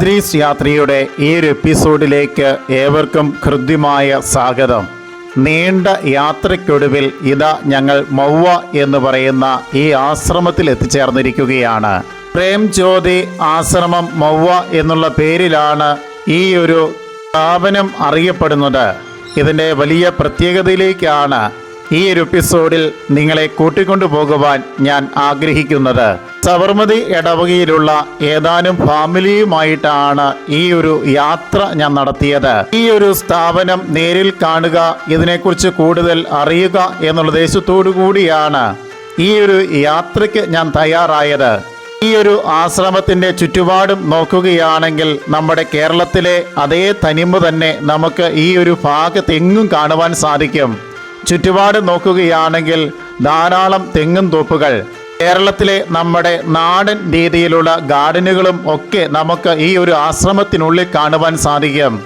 ദ്രീസ് യാത്രയുടെ ഈ ഒരു എപ്പിസോഡിലേക്ക് ഏവർക്കും ഹൃദ്യമായ സ്വാഗതം. നീണ്ട യാത്രയ്ക്കൊടുവിൽ ഇതാ ഞങ്ങൾ മൗവ എന്ന് പറയുന്ന ഈ ആശ്രമത്തിൽ എത്തിച്ചേർന്നിരിക്കുകയാണ്. പ്രേം ജ്യോതി ആശ്രമം മൗവ എന്നുള്ള പേരിലാണ് ഈ ഒരു സ്ഥാപനം അറിയപ്പെടുന്നത്. ഇതിന്റെ വലിയ പ്രത്യേകതയിലേക്കാണ് ഈ ഒരു എപ്പിസോഡിൽ നിങ്ങളെ കൂട്ടിക്കൊണ്ടു പോകുവാൻ ഞാൻ ആഗ്രഹിക്കുന്നത്. സബർമതി ഇടവകയിലുള്ള ഏതാനും ഫാമിലിയുമായിട്ടാണ് ഈ ഒരു യാത്ര ഞാൻ നടത്തിയത്. ഈ ഒരു സ്ഥാപനം നേരിൽ കാണുക ഇതിനെക്കുറിച്ച് കൂടുതൽ അറിയുക എന്നുള്ള ദേശത്തോടു കൂടിയാണ് ഈ ഒരു യാത്രയ്ക്ക് ഞാൻ തയ്യാറായത്. ഈ ഒരു ആശ്രമത്തിന്റെ ചുറ്റുപാടും നോക്കുകയാണെങ്കിൽ നമ്മുടെ കേരളത്തിലെ അതേ തനിമ തന്നെ നമുക്ക് ഈ ഒരു ഭാഗത്തെങ്ങും കാണുവാൻ സാധിക്കും. ചുറ്റുപാട് നോക്കുകയാണെങ്കിൽ ധാരാളം തെങ്ങും തോപ്പുകൾ. കേരളത്തിലെ നമ്മുടെ നാടൻ രീതിയിലുള്ള ഗാർഡനുകളും ഒക്കെ നമുക്ക് ഈ ഒരു ആശ്രമത്തിനുള്ളിൽ കാണുവാൻ സാധിക്കും.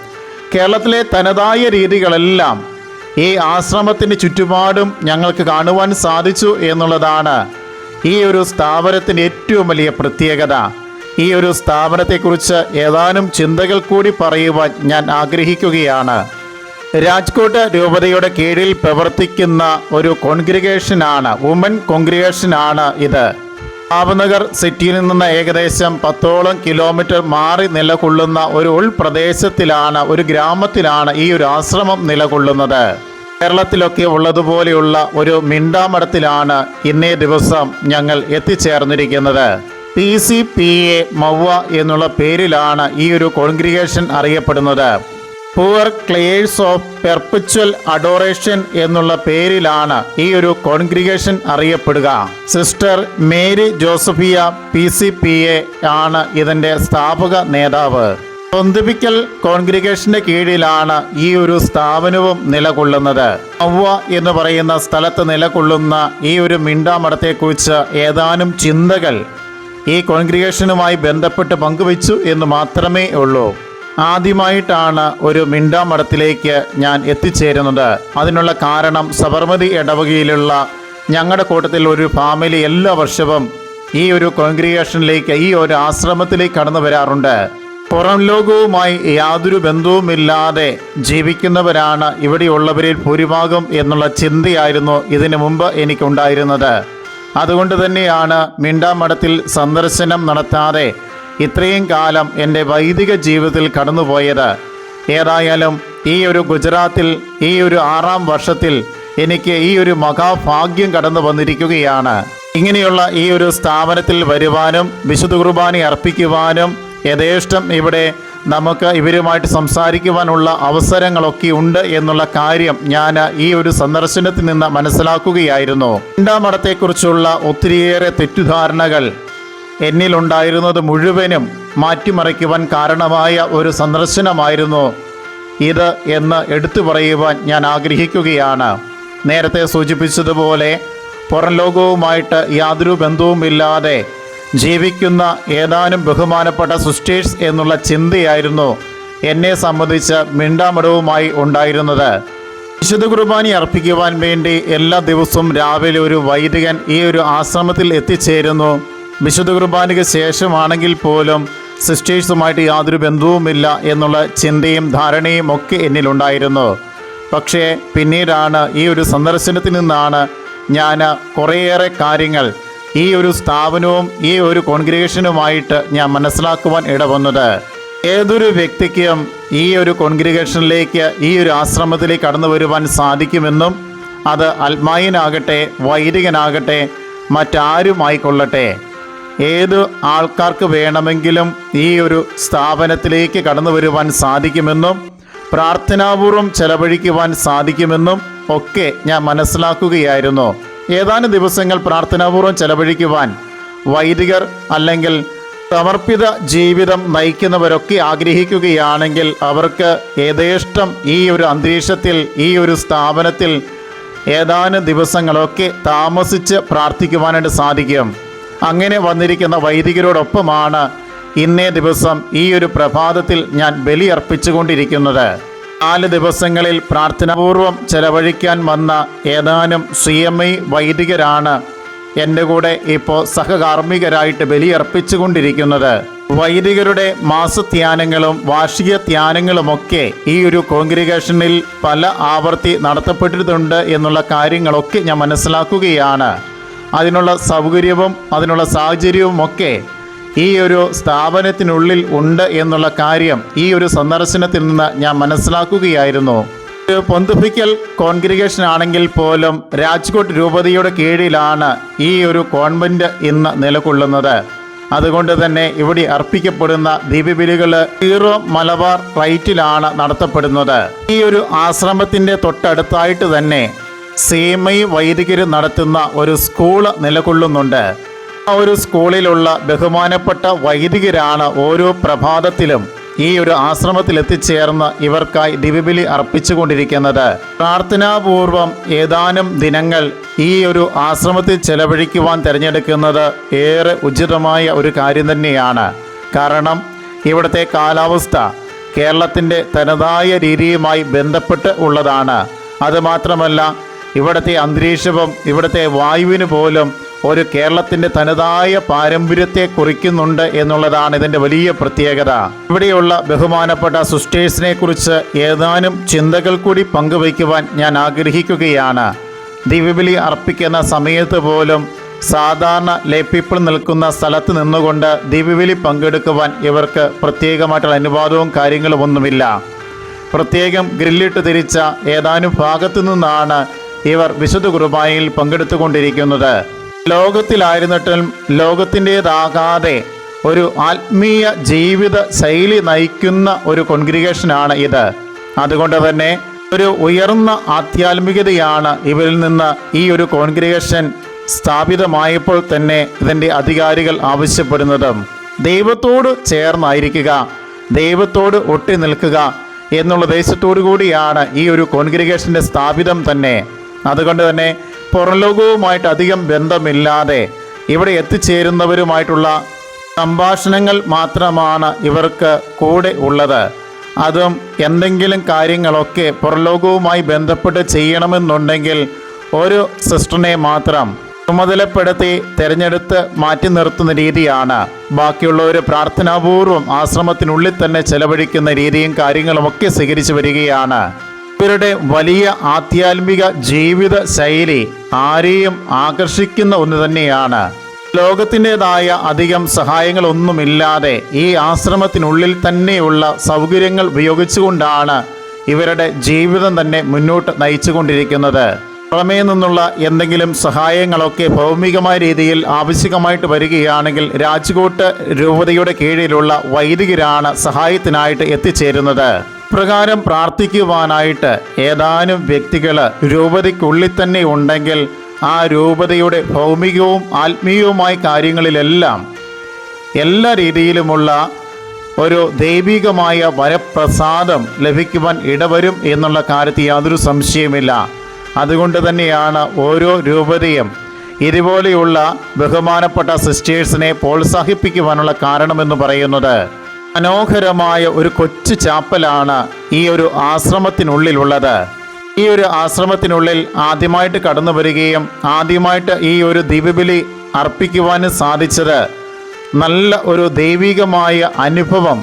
കേരളത്തിലെ തനതായ രീതികളെല്ലാം ഈ ആശ്രമത്തിന് ചുറ്റുപാടും ഞങ്ങൾക്ക് കാണുവാൻ സാധിച്ചു എന്നുള്ളതാണ് ഈ ഒരു സ്ഥാപനത്തിന്റെ ഏറ്റവും വലിയ പ്രത്യേകത. ഈ ഒരു സ്ഥാപനത്തെക്കുറിച്ച് ഏതാനും ചിന്തകൾ കൂടി പറയുവാൻ ഞാൻ ആഗ്രഹിക്കുകയാണ്. രാജ്കോട്ട് രൂപതയുടെ കീഴിൽ പ്രവർത്തിക്കുന്ന ഒരു കോൺഗ്രിഗേഷനാണ് വുമൻ കോൺഗ്രിഗേഷനാണ് ഇത്. ഭാവനഗർ സിറ്റിയിൽ നിന്ന് ഏകദേശം പത്തോളം കിലോമീറ്റർ മാറി നിലകൊള്ളുന്ന ഒരു ഉൾപ്രദേശത്തിലാണ് ഒരു ഗ്രാമത്തിലാണ് ഈ ഒരു ആശ്രമം നിലകൊള്ളുന്നത്. കേരളത്തിലൊക്കെ ഉള്ളതുപോലെയുള്ള ഒരു മിണ്ടാമടത്തിലാണ് ഇന്നേ ദിവസം ഞങ്ങൾ എത്തിച്ചേർന്നിരിക്കുന്നത്. പി സി പി എ മൗവ എന്നുള്ള പേരിലാണ് ഈ ഒരു കോൺഗ്രിഗേഷൻ അറിയപ്പെടുന്നത്. Poor Clares of Perpetual Adoration എന്നുള്ള പേരിലാണ് ഈ ഒരു congregation അറിയപ്പെടുക. Sister Mary Josephia P C P A ആണ് ഇതിന്റെ സ്ഥാപക നേതാവ്. പൊന്തിപ്പിക്കൽ കോൺഗ്രിഗേഷന്റെ കീഴിലാണ് ഈ ഒരു സ്ഥാപനവും നിലകൊള്ളുന്നത്. അവ്വ എന്ന് പറയുന്ന സ്ഥലത്ത് നിലകൊള്ളുന്ന ഈ ഒരു മിണ്ടാമഠത്തെക്കുറിച്ച് ഏതാനും ചിന്തകൾ ഈ കോൺഗ്രിഗേഷനുമായി ബന്ധപ്പെട്ട് പങ്കുവച്ചു എന്ന് മാത്രമേ ഉള്ളൂ. ആദ്യമായിട്ടാണ് ഒരു മിണ്ടാമഠത്തിലേക്ക് ഞാൻ എത്തിച്ചേരുന്നത്. അതിനുള്ള കാരണം സബർമതി ഇടവകയിലുള്ള ഞങ്ങളുടെ കൂട്ടത്തിൽ ഒരു ഫാമിലി എല്ലാ വർഷവും ഈ ഒരു കോൺഗ്രിഗേഷനിലേക്ക് ഈ ഒരു ആശ്രമത്തിലേക്ക് കടന്നു വരാറുണ്ട്. പുറം ലോകവുമായി യാതൊരു ബന്ധവുമില്ലാതെ ജീവിക്കുന്നവരാണ് ഇവിടെയുള്ളവരിൽ ഭൂരിഭാഗം എന്നുള്ള ചിന്തയായിരുന്നു ഇതിനു മുമ്പ് എനിക്കുണ്ടായിരുന്നത്. അതുകൊണ്ട് തന്നെയാണ് മിണ്ടാമഠത്തിൽ സന്ദർശനം നടത്താതെ ഇത്രയും കാലം എന്റെ വൈദിക ജീവിതത്തിൽ കടന്നുപോയത്. ഏതായാലും ഈ ഒരു ഗുജറാത്തിൽ ഈ ഒരു ആറാം വർഷത്തിൽ എനിക്ക് ഈ ഒരു മഹാഭാഗ്യം കടന്നു വന്നിരിക്കുകയാണ്. ഇങ്ങനെയുള്ള ഈ ഒരു സ്ഥാപനത്തിൽ വരുവാനും വിശുദ്ധ കുർബാന അർപ്പിക്കുവാനും യഥേഷ്ടം ഇവിടെ നമുക്ക് ഇവരുമായിട്ട് സംസാരിക്കുവാനുള്ള അവസരങ്ങളൊക്കെ ഉണ്ട് എന്നുള്ള കാര്യം ഞാൻ ഈ ഒരു സന്ദർശനത്തിൽ നിന്ന് മനസ്സിലാക്കുകയായിരുന്നു. രണ്ടാം മഠത്തെക്കുറിച്ചുള്ള ഒത്തിരിയേറെ തെറ്റിദ്ധാരണകൾ എന്നിലുണ്ടായിരുന്നത് മുഴുവനും മാറ്റിമറിക്കുവാൻ കാരണമായ ഒരു സന്ദർശനമായിരുന്നു. ഇത് എന്ന് എടുത്തു പറയുവാൻ ഞാൻ ആഗ്രഹിക്കുകയാണ്. നേരത്തെ സൂചിപ്പിച്ചതുപോലെ പുറം ലോകവുമായിട്ട് യാതൊരു ബന്ധവുമില്ലാതെ ജീവിക്കുന്ന ഏതാനും ബഹുമാനപ്പെട്ട സിസ്റ്റേഴ്സ് എന്നുള്ള ചിന്തയായിരുന്നു എന്നെ സംബന്ധിച്ച് മിണ്ടാമടവുമായി ഉണ്ടായിരുന്നത്. വിശുദ്ധ കുർബാനി അർപ്പിക്കുവാൻ വേണ്ടി എല്ലാ ദിവസവും രാവിലെ ഒരു വൈദികൻ ഈ ഒരു ആശ്രമത്തിൽ എത്തിച്ചേരുന്നു. വിശുദ്ധ കുർബാനയ്ക്ക് ശേഷമാണെങ്കിൽ പോലും സിസ്റ്റേഴ്സുമായിട്ട് യാതൊരു ബന്ധവുമില്ല എന്നുള്ള ചിന്തയും ധാരണയും ഒക്കെ എന്നിലുണ്ടായിരുന്നു. പക്ഷേ പിന്നീടാണ് ഈ ഒരു സന്ദർശനത്തിൽ നിന്നാണ് ഞാൻ കുറേയേറെ കാര്യങ്ങൾ ഈ ഒരു സ്ഥാപനവും ഈ ഒരു കോൺഗ്രിഗേഷനുമായിട്ട് ഞാൻ മനസ്സിലാക്കുവാൻ ഇടവന്നത്. ഏതൊരു വ്യക്തിക്കും ഈ ഒരു കോൺഗ്രിഗേഷനിലേക്ക് ഈ ഒരു ആശ്രമത്തിലേക്ക് കടന്നു വരുവാൻ സാധിക്കുമെന്നും അത് ആത്മായനാകട്ടെ വൈദികനാകട്ടെ മറ്റാരുമായിക്കൊള്ളട്ടെ. ഏത് ആൾക്കാർക്ക് വേണമെങ്കിലും ഈ ഒരു സ്ഥാപനത്തിലേക്ക് കടന്നു വരുവാൻ സാധിക്കുമെന്നും പ്രാർത്ഥനാപൂർവം ചെലവഴിക്കുവാൻ സാധിക്കുമെന്നും ഒക്കെ ഞാൻ മനസ്സിലാക്കുകയായിരുന്നു. ഏതാനും ദിവസങ്ങൾ പ്രാർത്ഥനാപൂർവം ചെലവഴിക്കുവാൻ വൈദികർ അല്ലെങ്കിൽ സമർപ്പിത ജീവിതം നയിക്കുന്നവരൊക്കെ ആഗ്രഹിക്കുകയാണെങ്കിൽ അവർക്ക് യഥേഷ്ടം ഈ ഒരു അന്തരീക്ഷത്തിൽ ഈ ഒരു സ്ഥാപനത്തിൽ ഏതാനും ദിവസങ്ങളൊക്കെ താമസിച്ച് പ്രാർത്ഥിക്കുവാനായിട്ട് സാധിക്കും. അങ്ങനെ വന്നിരിക്കുന്ന വൈദികരോടൊപ്പമാണ് ഇന്നേ ദിവസം ഈ ഒരു പ്രഭാതത്തിൽ ഞാൻ ബലി അർപ്പിച്ചുകൊണ്ടിരിക്കുന്നത് നാല് ദിവസങ്ങളിൽ പ്രാർത്ഥനാപൂർവം ചെലവഴിക്കാൻ വന്ന ഏതാനും സി എം ഐ വൈദികരാണ് എന്റെ കൂടെ ഇപ്പോൾ സഹകാർമ്മികരായിട്ട് ബലി അർപ്പിച്ചുകൊണ്ടിരിക്കുന്നത് വൈദികരുടെ മാസധ്യാനങ്ങളും വാർഷിക ധ്യാനങ്ങളുമൊക്കെ ഈ ഒരു കോൺഗ്രിഗേഷനിൽ പല ആവർത്തി നടത്തപ്പെട്ടിട്ടുണ്ട് എന്നുള്ള കാര്യങ്ങളൊക്കെ ഞാൻ മനസ്സിലാക്കുകയാണ്. അതിനുള്ള സൗകര്യവും അതിനുള്ള സാഹചര്യവും ഒക്കെ ഈ ഒരു സ്ഥാപനത്തിനുള്ളിൽ ഉണ്ട് എന്നുള്ള കാര്യം ഈ ഒരു സന്ദർശനത്തിൽ നിന്ന് ഞാൻ മനസ്സിലാക്കുകയായിരുന്നു. പൊന്തുഫിക്കൽ കോൺഗ്രിഗേഷൻ ആണെങ്കിൽ പോലും രാജ്കോട്ട് രൂപതയുടെ കീഴിലാണ് ഈ ഒരു കോൺവെന്റ് ഇന്ന് നിലകൊള്ളുന്നത്. അതുകൊണ്ട് തന്നെ ഇവിടെ അർപ്പിക്കപ്പെടുന്ന ദീപബലികൾ ഈറോ മലബാർ റൈറ്റിലാണ് നടത്തപ്പെടുന്നത്. ഈ ഒരു ആശ്രമത്തിന്റെ തൊട്ടടുത്തായിട്ട് തന്നെ സീമൈ വൈദികർ നടത്തുന്ന ഒരു സ്കൂൾ നിലകൊള്ളുന്നുണ്ട്. ആ ഒരു സ്കൂളിലുള്ള ബഹുമാനപ്പെട്ട വൈദികരാണ് ഓരോ പ്രഭാതത്തിലും ഈ ഒരു ആശ്രമത്തിൽ എത്തിച്ചേർന്ന് ഇവർക്കായി ദിവ്യബലി അർപ്പിച്ചുകൊണ്ടിരിക്കുന്നത്. പ്രാർത്ഥനാപൂർവം ഏതാനും ദിനങ്ങൾ ഈ ഒരു ആശ്രമത്തിൽ ചെലവഴിക്കുവാൻ തിരഞ്ഞെടുക്കുന്നത് ഏറെ ഉചിതമായ ഒരു കാര്യം തന്നെയാണ്. കാരണം ഇവിടുത്തെ കാലാവസ്ഥ കേരളത്തിന്റെ തനതായ രീതിയുമായി ബന്ധപ്പെട്ട് ഉള്ളതാണ്. അതുമാത്രമല്ല ഇവിടുത്തെ അന്തരീക്ഷവും ഇവിടുത്തെ വായുവിന് പോലും ഒരു കേരളത്തിന്റെ തനതായ പാരമ്പര്യത്തെ കുറിക്കുന്നുണ്ട് എന്നുള്ളതാണ് ഇതിന്റെ വലിയ പ്രത്യേകത. ഇവിടെയുള്ള ബഹുമാനപ്പെട്ട സിസ്റ്റേഴ്സിനെ കുറിച്ച് ഏതാനും ചിന്തകൾ കൂടി പങ്കുവയ്ക്കുവാൻ ഞാൻ ആഗ്രഹിക്കുകയാണ്. ദിവ്യബലി അർപ്പിക്കുന്ന സമയത്ത് പോലും സാധാരണ ലേ പീപ്പിൾ നിൽക്കുന്ന സ്ഥലത്ത് നിന്നുകൊണ്ട് ദിവ്യബലി പങ്കെടുക്കുവാൻ ഇവർക്ക് പ്രത്യേകമായിട്ടുള്ള അനുവാദവും കാര്യങ്ങളും ഒന്നുമില്ല. പ്രത്യേകം ഗ്രില്ലിട്ട് തിരിച്ച ഏതാനും ഭാഗത്തു നിന്നാണ് ഇവർ വിശുദ്ധ കുർബാനയിൽ പങ്കെടുത്തുകൊണ്ടിരിക്കുന്നത്. ലോകത്തിലായിരുന്നിട്ടും ലോകത്തിന്റേതാകാതെ ഒരു ആത്മീയ ജീവിത ശൈലി നയിക്കുന്ന ഒരു കോൺഗ്രിഗേഷനാണ് ഇത്. അതുകൊണ്ട് തന്നെ ഒരു ഉയർന്ന ആധ്യാത്മികതയാണ് ഇവരിൽ നിന്ന് ഈ ഒരു കോൺഗ്രിഗേഷൻ സ്ഥാപിതമായപ്പോൾ തന്നെ ഇതിന്റെ അധികാരികൾ ആവശ്യപ്പെടുന്നതും. ദൈവത്തോട് ചേർന്നായിരിക്കുക ദൈവത്തോട് ഒട്ടി നിൽക്കുക എന്നുള്ള ദേശത്തോടു കൂടിയാണ് ഈ ഒരു കോൺഗ്രിഗേഷന്റെ സ്ഥാപിതം തന്നെ. അതുകൊണ്ട് തന്നെ പുറംലോകവുമായിട്ട് അധികം ബന്ധമില്ലാതെ ഇവിടെ എത്തിച്ചേരുന്നവരുമായിട്ടുള്ള സംഭാഷണങ്ങൾ മാത്രമാണ് ഇവർക്ക് കൂടെ ഉള്ളത്. അതും എന്തെങ്കിലും കാര്യങ്ങളൊക്കെ പുറംലോകവുമായി ബന്ധപ്പെട്ട് ചെയ്യണമെന്നുണ്ടെങ്കിൽ ഒരു സിസ്റ്ററിനെ മാത്രം ചുമതലപ്പെടുത്തി തിരഞ്ഞെടുത്ത് മാറ്റി നിർത്തുന്ന രീതിയാണ്. ബാക്കിയുള്ളവർ പ്രാർത്ഥനാപൂർവം ആശ്രമത്തിനുള്ളിൽ തന്നെ ചെലവഴിക്കുന്ന രീതിയും കാര്യങ്ങളുമൊക്കെ സ്വീകരിച്ചു വരികയാണ്. ഇവരുടെ വലിയ ആധ്യാത്മിക ജീവിത ശൈലി ആരെയും ആകർഷിക്കുന്ന ഒന്ന് തന്നെയാണ്. ലോകത്തിന്റെതായ അധികം സഹായങ്ങളൊന്നുമില്ലാതെ ഈ ആശ്രമത്തിനുള്ളിൽ തന്നെയുള്ള സൗകര്യങ്ങൾ ഉപയോഗിച്ചുകൊണ്ടാണ് ഇവരുടെ ജീവിതം തന്നെ മുന്നോട്ട് നയിച്ചുകൊണ്ടിരിക്കുന്നത്. പുറമേ നിന്നുള്ള എന്തെങ്കിലും സഹായങ്ങളൊക്കെ ഭൗമികമായ രീതിയിൽ ആവശ്യമായിട്ട് വരികയാണെങ്കിൽ രാജ്കോട്ട് രൂപതയുടെ കീഴിലുള്ള വൈദികരാണ് സഹായത്തിനായിട്ട് എത്തിച്ചേരുന്നത്. പ്രകാരം പ്രാർത്ഥിക്കുവാനായിട്ട് ഏതാനും വ്യക്തികൾ രൂപതയ്ക്കുള്ളിൽ തന്നെ ഉണ്ടെങ്കിൽ ആ രൂപതയുടെ ഭൗമികവും ആത്മീയവുമായ കാര്യങ്ങളിലെല്ലാം എല്ലാ രീതിയിലുമുള്ള ഒരു ദൈവികമായ വരപ്രസാദം ലഭിക്കുവാൻ ഇടവരും എന്നുള്ള കാര്യത്തിൽ യാതൊരു സംശയമില്ല അതുകൊണ്ട് തന്നെയാണ് ഓരോ രൂപതയും ഇതുപോലെയുള്ള ബഹുമാനപ്പെട്ട സിസ്റ്റേഴ്സിനെ പ്രോത്സാഹിപ്പിക്കുവാനുള്ള കാരണമെന്ന് പറയുന്നത്. മനോഹരമായ ഒരു കൊച്ചു ചാപ്പലാണ് ഈ ഒരു ആശ്രമത്തിനുള്ളിലുള്ളത്. ഈ ഒരു ആശ്രമത്തിനുള്ളിൽ ആദ്യമായിട്ട് കടന്നു വരികയും ആദ്യമായിട്ട് ഈ ഒരു ദിവ്യബലി അർപ്പിക്കുവാനും സാധിച്ചത് നല്ല ഒരു ദൈവികമായ അനുഭവം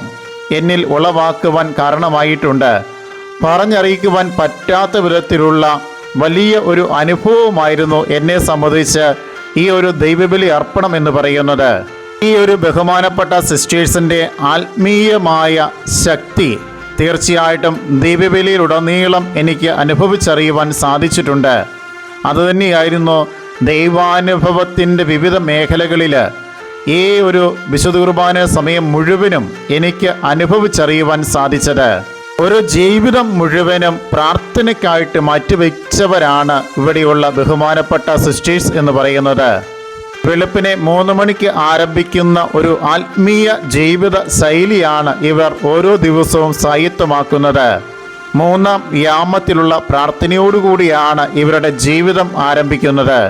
എന്നിൽ ഉളവാക്കുവാൻ കാരണമായിട്ടുണ്ട്. പറഞ്ഞറിയിക്കുവാൻ പറ്റാത്ത വിധത്തിലുള്ള വലിയ ഒരു അനുഭവമായിരുന്നു എന്നെ സംബന്ധിച്ച് ഈ ഒരു ദൈവബലി അർപ്പണം എന്ന് പറയുന്നത്. ഈ ഒരു ബഹുമാനപ്പെട്ട സിസ്റ്റേഴ്സിന്റെ ആത്മീയമായ ശക്തി തീർച്ചയായിട്ടും ദീപവലിയിലുടനീളം എനിക്ക് അനുഭവിച്ചറിയുവാൻ സാധിച്ചിട്ടുണ്ട്. അതുതന്നെയായിരുന്നു ദൈവാനുഭവത്തിന്റെ വിവിധ മേഖലകളിൽ ഈ ഒരു വിശുദ്ധ കുർബാന സമയം മുഴുവനും എനിക്ക് അനുഭവിച്ചറിയുവാൻ സാധിച്ചത്. ഒരു ജീവിതം മുഴുവനും പ്രാർത്ഥനയ്ക്കായിട്ട് മാറ്റിവെച്ചവരാണ് ഇവിടെയുള്ള ബഹുമാനപ്പെട്ട സിസ്റ്റേഴ്സ് എന്ന് പറയുന്നത്. വെളുപ്പിനെ മൂന്ന് മണിക്ക് ആരംഭിക്കുന്ന ഒരു ആത്മീയ ജീവിത ശൈലിയാണ് ഇവർ ഓരോ ദിവസവും സായിത്വമാക്കുന്നത്. മൂന്നാം യാമത്തിലുള്ള പ്രാർത്ഥനയോടുകൂടിയാണ് ഇവരുടെ ജീവിതം ആരംഭിക്കുന്നത്.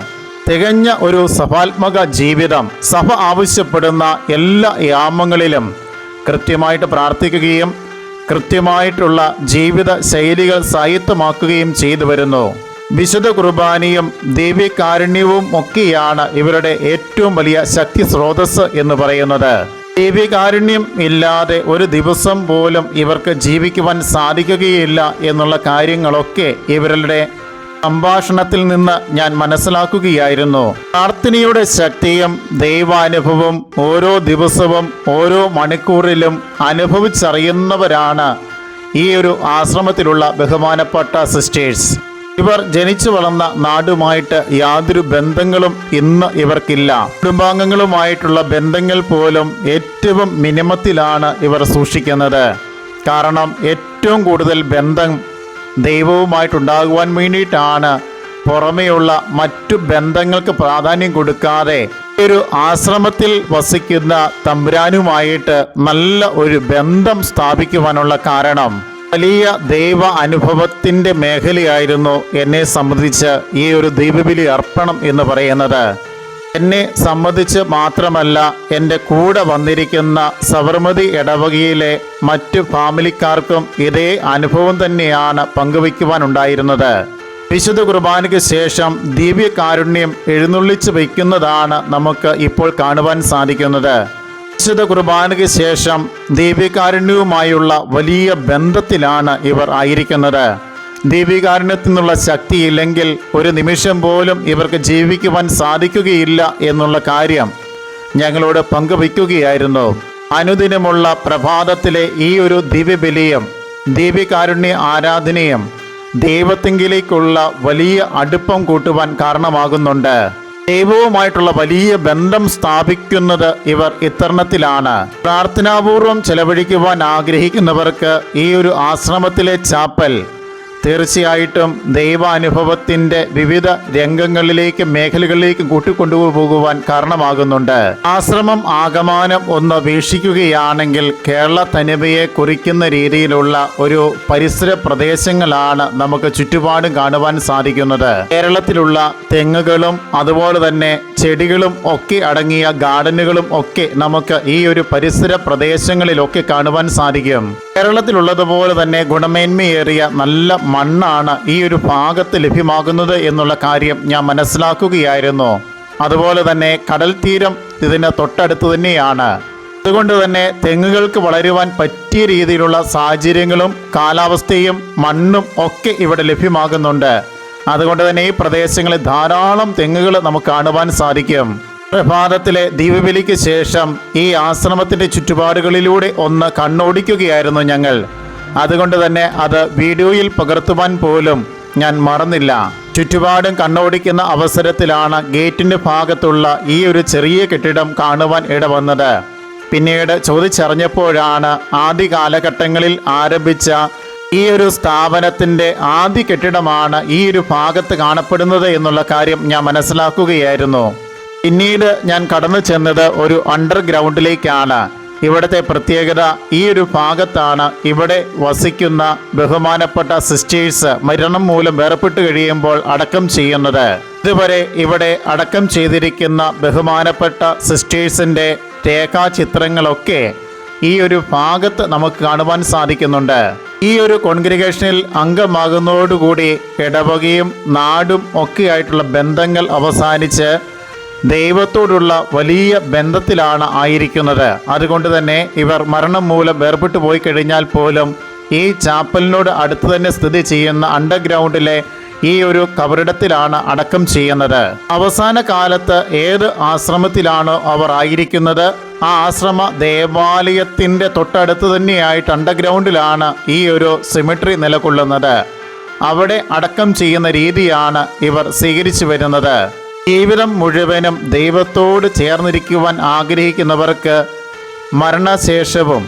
തികഞ്ഞ ഒരു സഭാത്മക ജീവിതം. സഭ ആവശ്യപ്പെടുന്ന എല്ലാ യാമങ്ങളിലും കൃത്യമായിട്ട് പ്രാർത്ഥിക്കുകയും കൃത്യമായിട്ടുള്ള ജീവിത ശൈലികൾ സായിത്വമാക്കുകയും ചെയ്തു വരുന്നു. വിശുദ്ധ കുർബാനയും ദിവ്യകാരുണ്യവും ഒക്കെയാണ് ഇവരുടെ ഏറ്റവും വലിയ ശക്തി സ്രോതസ് എന്ന് പറയുന്നത്. ദൈവികാരുണ്യം ഇല്ലാതെ ഒരു ദിവസം പോലും ഇവർക്ക് ജീവിക്കുവാൻ സാധിക്കുകയില്ല എന്നുള്ള കാര്യങ്ങളൊക്കെ ഇവരുടെ സംഭാഷണത്തിൽ നിന്ന് ഞാൻ മനസ്സിലാക്കുകയായിരുന്നു. പ്രാർത്ഥനയുടെ ശക്തിയും ദൈവാനുഭവം ഓരോ ദിവസവും ഓരോ മണിക്കൂറിലും അനുഭവിച്ചറിയുന്നവരാണ് ഈ ഒരു ആശ്രമത്തിലുള്ള ബഹുമാനപ്പെട്ട സിസ്റ്റേഴ്സ്. ഇവർ ജനിച്ചു വളർന്ന നാടുമായിട്ട് യാതൊരു ബന്ധങ്ങളും ഇന്ന് ഇവർക്കില്ല. കുടുംബാംഗങ്ങളുമായിട്ടുള്ള ബന്ധങ്ങൾ പോലും ഏറ്റവും മിനിമത്തിലാണ് ഇവർ സൂക്ഷിക്കുന്നത്. കാരണം ഏറ്റവും കൂടുതൽ ബന്ധം ദൈവവുമായിട്ടുണ്ടാകുവാൻ വേണ്ടിയിട്ടാണ് പുറമെയുള്ള മറ്റു ബന്ധങ്ങൾക്ക് പ്രാധാന്യം കൊടുക്കാതെ ഒരു ആശ്രമത്തിൽ വസിക്കുന്ന തമ്പുരാനുമായിട്ട് നല്ല ഒരു ബന്ധം സ്ഥാപിക്കുവാനുള്ള കാരണം വലിയ ദൈവ അനുഭവത്തിന്റെ മേഖലയായിരുന്നു എന്നെ സംബന്ധിച്ച് ഈ ഒരു ദൈവബലി അർപ്പണം എന്ന് പറയുന്നത്. എന്നെ സംബന്ധിച്ച് മാത്രമല്ല എന്റെ കൂടെ വന്നിരിക്കുന്ന സബർമതി ഇടവകയിലെ മറ്റു ഫാമിലിക്കാർക്കും ഇതേ അനുഭവം തന്നെയാണ് പങ്കുവയ്ക്കുവാനുണ്ടായിരുന്നത്. വിശുദ്ധ കുർബാനയ്ക്ക് ശേഷം ദിവ്യകാരുണ്യം എഴുന്നള്ളിച്ച് വയ്ക്കുന്നതാണ് നമുക്ക് ഇപ്പോൾ കാണുവാൻ സാധിക്കുന്നത്. വിശുദ്ധ കുർബാനയ്ക്ക് ശേഷം ദീപികാരുണ്യവുമായുള്ള വലിയ ബന്ധത്തിലാണ് ഇവർ ആയിരിക്കുന്നത്. ദീപികാരുണ്യത്തിൽ നിന്നുള്ള ശക്തി ഇല്ലെങ്കിൽ ഒരു നിമിഷം പോലും ഇവർക്ക് ജീവിക്കുവാൻ സാധിക്കുകയില്ല എന്നുള്ള കാര്യം ഞങ്ങളോട് പങ്കുവയ്ക്കുകയായിരുന്നു. അനുദിനമുള്ള പ്രഭാതത്തിലെ ഈ ഒരു ദിവ്യബലിയും ദീപികാരുണ്യ ആരാധനയും ദൈവത്തെങ്കിലേക്കുള്ള വലിയ അടുപ്പം കൂട്ടുവാൻ കാരണമാകുന്നുണ്ട്. ദൈവവുമായിട്ടുള്ള വലിയ ബന്ധം സ്ഥാപിക്കുന്നത് ഇവർ ഇത്തരണത്തിലാണ്. പ്രാർത്ഥനാപൂർവം ചെലവഴിക്കുവാൻ ആഗ്രഹിക്കുന്നവർക്ക് ഈ ഒരു ആശ്രമത്തിലെ ചാപ്പൽ തീർച്ചയായിട്ടും ദൈവാനുഭവത്തിന്റെ വിവിധ രംഗങ്ങളിലേക്കും മേഖലകളിലേക്കും കൂട്ടിക്കൊണ്ടുപോകുവാൻ കാരണമാകുന്നുണ്ട്. ആശ്രമം ആഗമാനം ഒന്ന് വീക്ഷിക്കുകയാണെങ്കിൽ കേരള തനിമയെ കുറിക്കുന്ന രീതിയിലുള്ള ഒരു പരിസര പ്രദേശങ്ങളാണ് നമുക്ക് ചുറ്റുപാടും കാണുവാൻ സാധിക്കുന്നത്. കേരളത്തിലുള്ള തെങ്ങുകളും അതുപോലെ തന്നെ ചെടികളും ഒക്കെ അടങ്ങിയ ഗാർഡനുകളും ഒക്കെ നമുക്ക് ഈ ഒരു പരിസര പ്രദേശങ്ങളിലൊക്കെ കാണുവാൻ സാധിക്കും. കേരളത്തിലുള്ളതുപോലെ തന്നെ ഗുണമേന്മയേറിയ നല്ല മണ്ണാണ് ഈ ഒരു ഭാഗത്ത് ലഭ്യമാകുന്നത് എന്നുള്ള കാര്യം ഞാൻ മനസ്സിലാക്കുകയായിരുന്നു. അതുപോലെ തന്നെ കടൽ തീരം ഇതിന് തൊട്ടടുത്ത് തന്നെയാണ്. അതുകൊണ്ട് തന്നെ തെങ്ങുകൾക്ക് വളരുവാൻ പറ്റിയ രീതിയിലുള്ള സാഹചര്യങ്ങളും കാലാവസ്ഥയും മണ്ണും ഒക്കെ ഇവിടെ ലഭ്യമാകുന്നുണ്ട്. അതുകൊണ്ട് തന്നെ ഈ പ്രദേശങ്ങളിൽ ധാരാളം തെങ്ങുകൾ നമുക്ക് കാണുവാൻ സാധിക്കും. പ്രഭാതത്തിലെ ദീപബലിക്ക് ശേഷം ഈ ആശ്രമത്തിന്റെ ചുറ്റുപാടുകളിലൂടെ ഒന്ന് കണ്ണോടിക്കുകയായിരുന്നു ഞങ്ങൾ. അതുകൊണ്ട് തന്നെ അത് വീഡിയോയിൽ പകർത്തുവാൻ പോലും ഞാൻ മറന്നില്ല. ചുറ്റുപാടും കണ്ണോടിക്കുന്ന അവസരത്തിലാണ് ഗേറ്റിന്റെ ഭാഗത്തുള്ള ഈ ഒരു ചെറിയ കെട്ടിടം കാണുവാൻ ഇടവന്നത്. പിന്നീട് ചോദിച്ചറിഞ്ഞപ്പോഴാണ് ആദ്യ കാലഘട്ടങ്ങളിൽ ആരംഭിച്ച ഈ ഒരു സ്ഥാപനത്തിന്റെ ആദ്യ കെട്ടിടമാണ് ഈ ഒരു ഭാഗത്ത് കാണപ്പെടുന്നത് എന്നുള്ള കാര്യം ഞാൻ മനസ്സിലാക്കുകയായിരുന്നു. പിന്നീട് ഞാൻ കടന്നു ചെന്നത് ഒരു അണ്ടർഗ്രൗണ്ടിലേക്കാണ് ഇവിടുത്തെ പ്രത്യേകത ഈ ഒരു ഭാഗത്താണ് ഇവിടെ വസിക്കുന്ന ബഹുമാനപ്പെട്ട സിസ്റ്റേഴ്സ് മരണം മൂലം വേർപെട്ട് കഴിയുമ്പോൾ അടക്കം ചെയ്യുന്നത്. ഇതുവരെ ഇവിടെ അടക്കം ചെയ്തിരിക്കുന്ന ബഹുമാനപ്പെട്ട സിസ്റ്റേഴ്സിന്റെ രേഖാചിത്രങ്ങളൊക്കെ ഈ ഒരു ഭാഗത്ത് നമുക്ക് കാണുവാൻ സാധിക്കുന്നുണ്ട്. ഈ ഒരു കോൺഗ്രിഗേഷനിൽ അംഗമാകുന്നതോടുകൂടി ഇടവകയും നാടും ഒക്കെയായിട്ടുള്ള ബന്ധങ്ങൾ അവസാനിച്ച് ദൈവത്തോടുള്ള വലിയ ബന്ധത്തിലാണ് ആയിരിക്കുന്നത്. അതുകൊണ്ട് തന്നെ ഇവർ മരണം മൂലം വേർപെട്ടു പോയി കഴിഞ്ഞാൽ പോലും ഈ ചാപ്പലിനോട് അടുത്ത് തന്നെ സ്ഥിതി ചെയ്യുന്ന അണ്ടർഗ്രൗണ്ടിലെ ഈ ഒരു കബറിടത്തിലാണ് അടക്കം ചെയ്യുന്നത്. അവസാന കാലത്ത് ഏത് ആശ്രമത്തിലാണോ അവർ ആയിരിക്കുന്നത് ആ ആശ്രമ ദേവാലയത്തിന്റെ തൊട്ടടുത്ത് തന്നെയായിട്ട് അണ്ടർഗ്രൗണ്ടിലാണ് ഈ ഒരു സിമിട്രി നിലകൊള്ളുന്നത്. അവിടെ അടക്കം ചെയ്യുന്ന രീതിയാണ് ഇവർ സ്വീകരിച്ചു വരുന്നത്. ജീവിതം മുഴുവനും ദൈവത്തോട് ചേർന്നിരിക്കുവാൻ ആഗ്രഹിക്കുന്നവർക്ക് മരണശേഷവും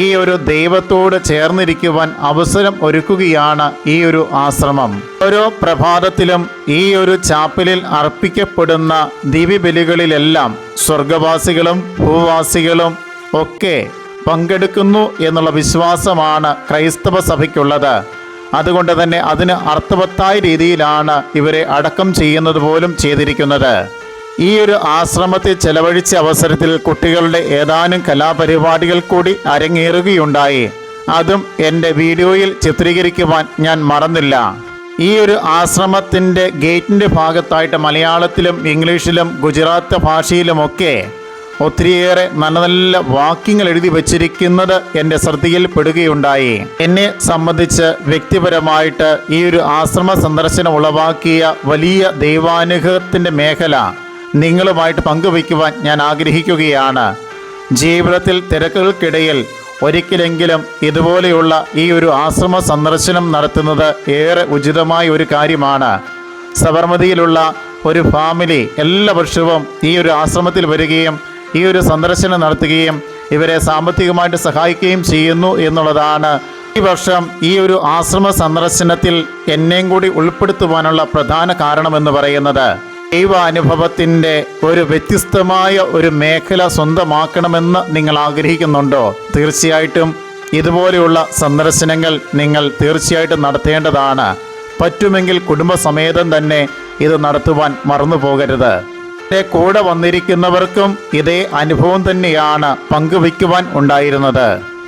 ഈ ഒരു ദൈവത്തോട് ചേർന്നിരിക്കുവാൻ അവസരം ഒരുക്കുകയാണ് ഈ ഒരു ആശ്രമം. ഓരോ പ്രഭാതത്തിലും ഈ ഒരു ചാപ്പലിൽ അർപ്പിക്കപ്പെടുന്ന ദിവ്യബലികളിലെല്ലാം സ്വർഗവാസികളും ഭൂവാസികളും ഒക്കെ പങ്കെടുക്കുന്നു എന്നുള്ള വിശ്വാസമാണ് ക്രൈസ്തവ സഭയ്ക്കുള്ളത്. അതുകൊണ്ട് തന്നെ അതിന് അർത്ഥവത്തായ രീതിയിലാണ് ഇവരെ അടക്കം ചെയ്യുന്നത് പോലും ചെയ്തിരിക്കുന്നത്. ഈ ഒരു ആശ്രമത്തെ ചെലവഴിച്ച അവസരത്തിൽ കുട്ടികളുടെ ഏതാനും കലാപരിപാടികൾ കൂടി അരങ്ങേറുകയുണ്ടായി. അതും എന്റെ വീഡിയോയിൽ ചിത്രീകരിക്കുവാൻ ഞാൻ മറന്നില്ല. ഈ ഒരു ആശ്രമത്തിന്റെ ഗേറ്റിന്റെ ഭാഗത്തായിട്ട് മലയാളത്തിലും ഇംഗ്ലീഷിലും ഗുജറാത്ത് ഭാഷയിലുമൊക്കെ ഒത്തിരിയേറെ നല്ല നല്ല വാക്യങ്ങൾ എഴുതി വച്ചിരിക്കുന്നത് എന്റെ ശ്രദ്ധയിൽ പെടുകയുണ്ടായി. എന്നെ സംബന്ധിച്ച് വ്യക്തിപരമായിട്ട് ഈ ഒരു ആശ്രമ സന്ദർശനം ഉളവാക്കിയ വലിയ ദൈവാനുഗ്രഹത്തിന്റെ മേഖല നിങ്ങളുമായിട്ട് പങ്കുവയ്ക്കുവാൻ ഞാൻ ആഗ്രഹിക്കുകയാണ്. ജീവിതത്തിൽ തിരക്കുകൾക്കിടയിൽ ഒരിക്കലെങ്കിലും ഇതുപോലെയുള്ള ഈ ഒരു ആശ്രമ സന്ദർശനം നടത്തുന്നത് ഏറെ ഉചിതമായ ഒരു കാര്യമാണ്. സബർമതിയിലുള്ള ഒരു ഫാമിലി എല്ലാ വർഷവും ഈ ഒരു ആശ്രമത്തിൽ വരികയും ഈ ഒരു സന്ദർശനം നടത്തുകയും ഇവരെ സാമ്പത്തികമായിട്ട് സഹായിക്കുകയും ചെയ്യുന്നു എന്നുള്ളതാണ്. ഈ വർഷം ഈ ഒരു ആശ്രമ സന്ദർശനത്തിൽ എന്നെയും കൂടി ഉൾപ്പെടുത്തുവാനുള്ള പ്രധാന കാരണമെന്ന് പറയുന്നത് ദൈവ അനുഭവത്തിന്റെ ഒരു വ്യത്യസ്തമായ ഒരു മേഖല സ്വന്തമാക്കണമെന്ന് നിങ്ങൾ ആഗ്രഹിക്കുന്നുണ്ടോ? തീർച്ചയായിട്ടും ഇതുപോലെയുള്ള സന്ദർശനങ്ങൾ നിങ്ങൾ തീർച്ചയായിട്ടും നടത്തേണ്ടതാണ്. പറ്റുമെങ്കിൽ കുടുംബസമേതം തന്നെ ഇത് നടത്തുവാൻ മറന്നു പോകരുത് കൂടെ വന്നിരിക്കുന്നവർക്കും ഇതേ അനുഭവം തന്നെയാണ് പങ്കുവയ്ക്കുവാൻ ഉണ്ടായിരുന്നത്.